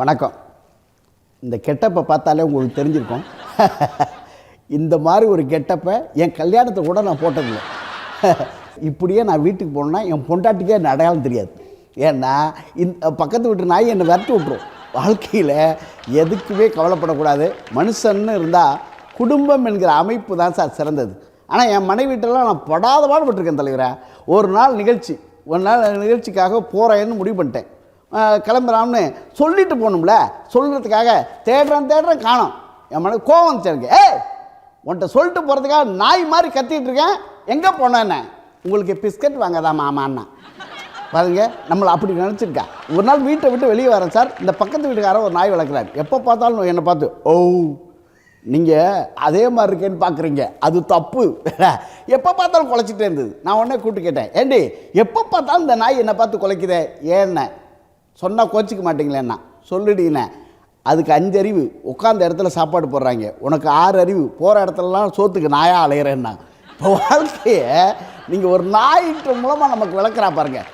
வணக்கம். இந்த கெட்டப்பை பார்த்தாலே உங்களுக்கு தெரிஞ்சிருக்கும். இந்த மாதிரி ஒரு கெட்டப்பை என் கல்யாணத்தை கூட நான் போட்டதில்லை. இப்படியே நான் வீட்டுக்கு போனேன்னா என் பொண்டாட்டிக்கே என்ன அடையாளம் தெரியாது. ஏன்னா இந்த பக்கத்து வீட்டு நாய் என்னை விரட்டி விட்ரும் வாழ்க்கையில் எதுக்குமே கவலைப்படக்கூடாது. மனுஷன்னு இருந்தால் குடும்பம் என்கிற அமைப்பு தான் சார் சிறந்தது. ஆனால் என் மனைவிட்டெல்லாம் நான் படாத பாடுபட்டிருக்கேன் தலைவரை. ஒரு நாள் நிகழ்ச்சி. ஒரு நாள் நிகழ்ச்சிக்காக போகிறேன்னு முடிவு பண்ணிட்டேன். கிளம்புறான்னு சொல்லிட்டு போகணும்ல. சொல்கிறதுக்காக தேடுறேன் தேடுறேன் காணோம். என் மனது கோவம் வந்துச்சு எனக்கு. ஏய் உன்கிட்ட சொல்லிட்டு போகிறதுக்காக நாய் மாதிரி கத்திட்டு இருக்கேன். எங்கே போனேன்னு உங்களுக்கு பிஸ்கட் வாங்கதான் மாமான்னா? பாருங்க நம்மளை அப்படி நினச்சிருக்கா. ஒரு நாள் வீட்டை விட்டு வெளியே வரேன் சார். இந்த பக்கத்து வீட்டுக்காரன் ஒரு நாய் வளர்க்குறாரு. எப்போ பார்த்தாலும் என்னை பார்த்து ஓ நீங்கள் அதே மாதிரி இருக்கேன்னு பார்க்குறீங்க அது தப்பு. எப்போ பார்த்தாலும் குலைச்சிட்டே இருந்தது. நான் உடனே கூப்பிட்டு கேட்டேன் ஏண்டி எப்போ பார்த்தாலும் இந்த நாய் என்னை பார்த்து குலைக்குதே? ஏன்ன? சொன்னால் கோச்சிக்க மாட்டீங்களேண்ணா சொல்லிடுங்கண்ணே அதுக்கு அஞ்சு அறிவு உட்காந்த இடத்துல சாப்பாடு போடுறாங்க. உனக்கு ஆறு அறிவு. போகிற இடத்துலலாம் சோத்துக்கு நாயாக அலையிறேன்னா. இப்போ வாழ்க்கையை நீங்கள் ஒரு நாயிட்டு மூலமாக நமக்கு விளக்குறா பாருங்க.